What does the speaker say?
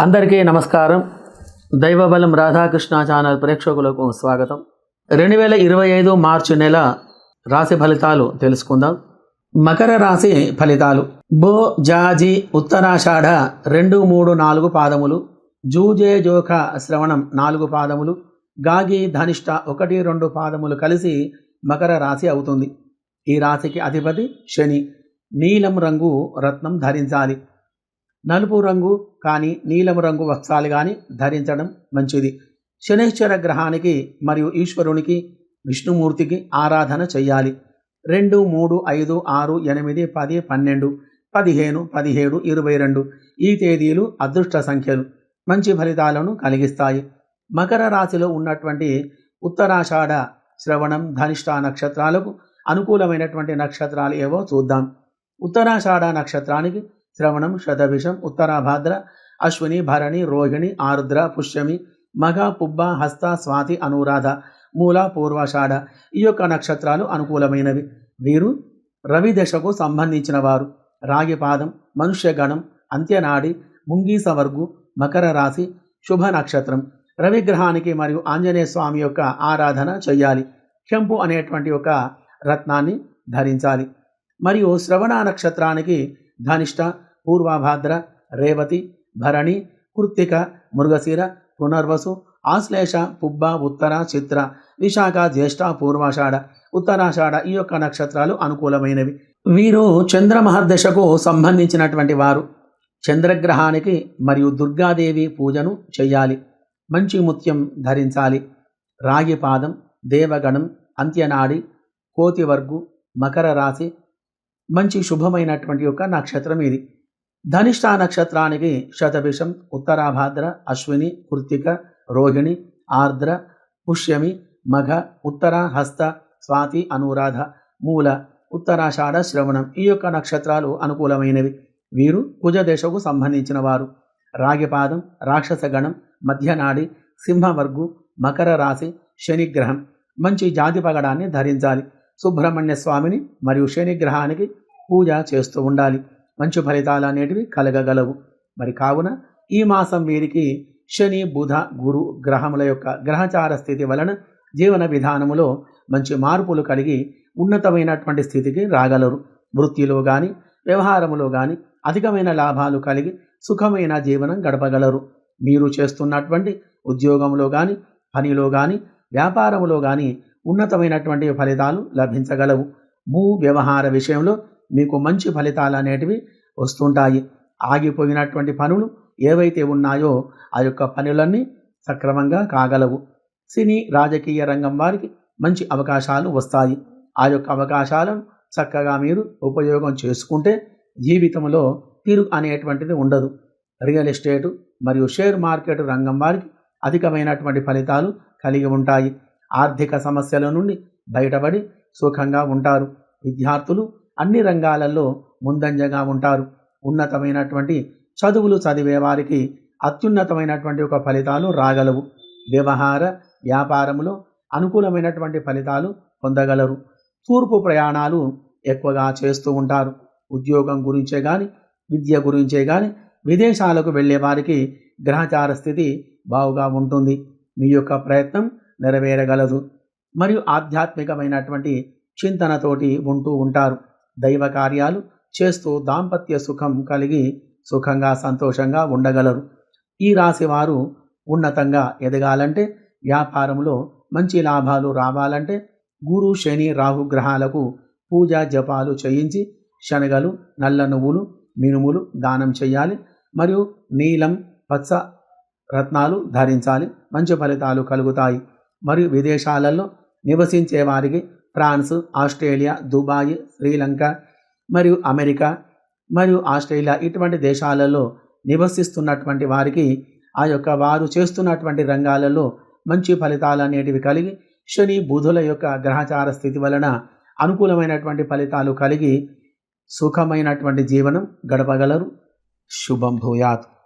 అందరికీ నమస్కారం. దైవబలం రాధాకృష్ణ ఛానల్ ప్రేక్షకులకు స్వాగతం. రెండు వేల ఇరవై ఐదు మార్చి నెల రాశి ఫలితాలు తెలుసుకుందాం. మకర రాశి ఫలితాలు. బో జాజి ఉత్తరాషాఢ రెండు మూడు నాలుగు పాదములు. జూజే జోఖ శ్రవణం నాలుగు పాదములు. గాగి ధనిష్ట ఒకటి రెండు పాదములు కలిసి మకర రాశి అవుతుంది. ఈ రాశికి అధిపతి శని. నీలం రంగు రత్నం ధరించాలి. నలుపు రంగు కానీ నీలం రంగు వస్త్రాలు కానీ ధరించడం మంచిది. శనిశ్చర గ్రహానికి మరియు ఈశ్వరునికి విష్ణుమూర్తికి ఆరాధన చేయాలి రెండు మూడు ఐదు ఆరు ఎనిమిది పది పన్నెండు పదిహేను పదిహేడు ఇరవై రెండు ఈ తేదీలు అదృష్ట సంఖ్యలు. మంచి ఫలితాలను కలిగిస్తాయి. మకర రాశిలో ఉన్నటువంటి ఉత్తరాషాఢ శ్రవణం ధనిష్ట నక్షత్రాలకు అనుకూలమైనటువంటి నక్షత్రాలు ఏవో చూద్దాం. ఉత్తరాషాఢ నక్షత్రానికి శ్రవణం శతభిషం ఉత్తరాభాద్ర అశ్విని భరణి రోహిణి ఆరుద్ర పుష్యమి మగ పుబ్బ హస్త స్వాతి అనురాధ మూల పూర్వాషాఢ ఈ యొక్క నక్షత్రాలు అనుకూలమైనవి. వీరు రవి దశకు సంబంధించిన వారు. రాగిపాదం మనుష్యగణం అంత్యనాడి ముంగీసవర్గు మకర రాశి శుభ నక్షత్రం. రవిగ్రహానికి మరియు ఆంజనేయ స్వామి యొక్క ఆరాధన చెయ్యాలి. కెంపు అనేటువంటి ఒక రత్నాన్ని ధరించాలి. మరియు శ్రవణ నక్షత్రానికి ధనిష్ట పూర్వాభాద్ర రేవతి భరణి కృత్తిక మృగశిర పునర్వసు ఆశ్లేష పుబ్బ ఉత్తర చిత్ర విశాఖ జ్యేష్ఠ పూర్వాషాఢ ఉత్తరాషాఢ ఈ యొక్క నక్షత్రాలు అనుకూలమైనవి. వీరు చంద్రమహర్దశకు సంబంధించినటువంటి వారు. చంద్రగ్రహానికి మరియు దుర్గాదేవి పూజను చేయాలి మంచి ముత్యం ధరించాలి. రాగి పాదం దేవగణం అంత్యనాడి కోతివర్గు మకర రాశి మంచి శుభమైనటువంటి యొక్క నక్షత్రం ఇది. ధనిష్ట నక్షత్రానికి శతభిషం ఉత్తరాభాద్ర అశ్విని కృత్తిక రోహిణి ఆర్ద్ర పుష్యమి మఘ ఉత్తర హస్త స్వాతి అనురాధ మూల ఉత్తరాషాఢ శ్రవణం ఈ యొక్క నక్షత్రాలు అనుకూలమైనవి. వీరు కుజదశకు సంబంధించిన వారు. రాగిపాదం రాక్షసగణం మధ్యనాడి సింహవర్గు మకర రాశి శనిగ్రహం మంచి జాతి పగడాన్ని ధరించాలి. సుబ్రహ్మణ్య స్వామిని మరియు శనిగ్రహానికి పూజ చేస్తూ ఉండాలి. మంచి ఫలితాలు అనేటివి కలగగలవు. మరి కావున ఈ మాసం వీరికి శని బుధ గురు గ్రహముల యొక్క గ్రహచార స్థితి వలన జీవన విధానములో మంచి మార్పులు కలిగి ఉన్నతమైనటువంటి స్థితికి రాగలరు. వృత్తిలో కానీ వ్యవహారములో కానీ అధికమైన లాభాలు కలిగి సుఖమైన జీవనం గడపగలరు. మీరు చేస్తున్నటువంటి ఉద్యోగంలో కానీ పనిలో కానీ వ్యాపారములో కానీ ఉన్నతమైనటువంటి ఫలితాలు లభించగలవు. భూ వ్యవహార విషయంలో మీకు మంచి ఫలితాలు అనేటివి వస్తుంటాయి. ఆగిపోయినటువంటి పనులు ఏవైతే ఉన్నాయో ఆ యొక్క పనులన్నీ సక్రమంగా కాగలవు. సినీ రాజకీయ రంగం వారికి మంచి అవకాశాలు వస్తాయి. ఆ యొక్క అవకాశాలను చక్కగా మీరు ఉపయోగం చేసుకుంటే జీవితంలో తీరు అనేటువంటిది ఉండదు. రియల్ ఎస్టేటు మరియు షేర్ మార్కెట్ రంగం వారికి అధికమైనటువంటి ఫలితాలు కలిగి ఉంటాయి. ఆర్థిక సమస్యల నుండి బయటపడి సుఖంగా ఉంటారు. విద్యార్థులు అన్ని రంగాలలో ముందంజగా ఉంటారు. ఉన్నతమైనటువంటి చదువులు చదివే వారికి అత్యున్నతమైనటువంటి ఒక ఫలితాలు రాగలవు. వ్యవహార వ్యాపారములో అనుకూలమైనటువంటి ఫలితాలు పొందగలరు. తూర్పు ప్రయాణాలు ఎక్కువగా చేస్తూ ఉంటారు. ఉద్యోగం గురించే కానీ విద్య గురించే కానీ విదేశాలకు వెళ్ళే వారికి గ్రహచార స్థితి బావుగా ఉంటుంది. మీ యొక్క ప్రయత్నం నెరవేరగలదు. మరియు ఆధ్యాత్మికమైనటువంటి చింతనతోటి ఉంటూ ఉంటారు. దైవ కార్యాలు చేస్తూ దాంపత్య సుఖం కలిగి సుఖంగా సంతోషంగా ఉండగలరు. ఈ రాశి వారు ఉన్నతంగా ఎదగాలంటే వ్యాపారంలో మంచి లాభాలు రావాలంటే గురు శని రాహు గ్రహాలకు పూజా జపాలు చేయించి శనగలు నల్ల నువ్వులు మినుములు దానం చేయాలి. మరియు నీలం పచ్చ రత్నాలు ధరించాలి. మంచి ఫలితాలు కలుగుతాయి. మరియు విదేశాలలో నివసించే వారికి ఫ్రాన్స్ ఆస్ట్రేలియా దుబాయ్ శ్రీలంక మరియు అమెరికా మరియు ఆస్ట్రేలియా ఇటువంటి దేశాలలో నివసిస్తున్నటువంటి వారికి ఆ యొక్క వారు చేస్తున్నటువంటి రంగాలలో మంచి ఫలితాలు అనేటివి కలిగి శని బుధుల యొక్క గ్రహచార స్థితి వలన అనుకూలమైనటువంటి ఫలితాలు కలిగి సుఖమైనటువంటి జీవనం గడపగలరు. శుభం భూయాత్.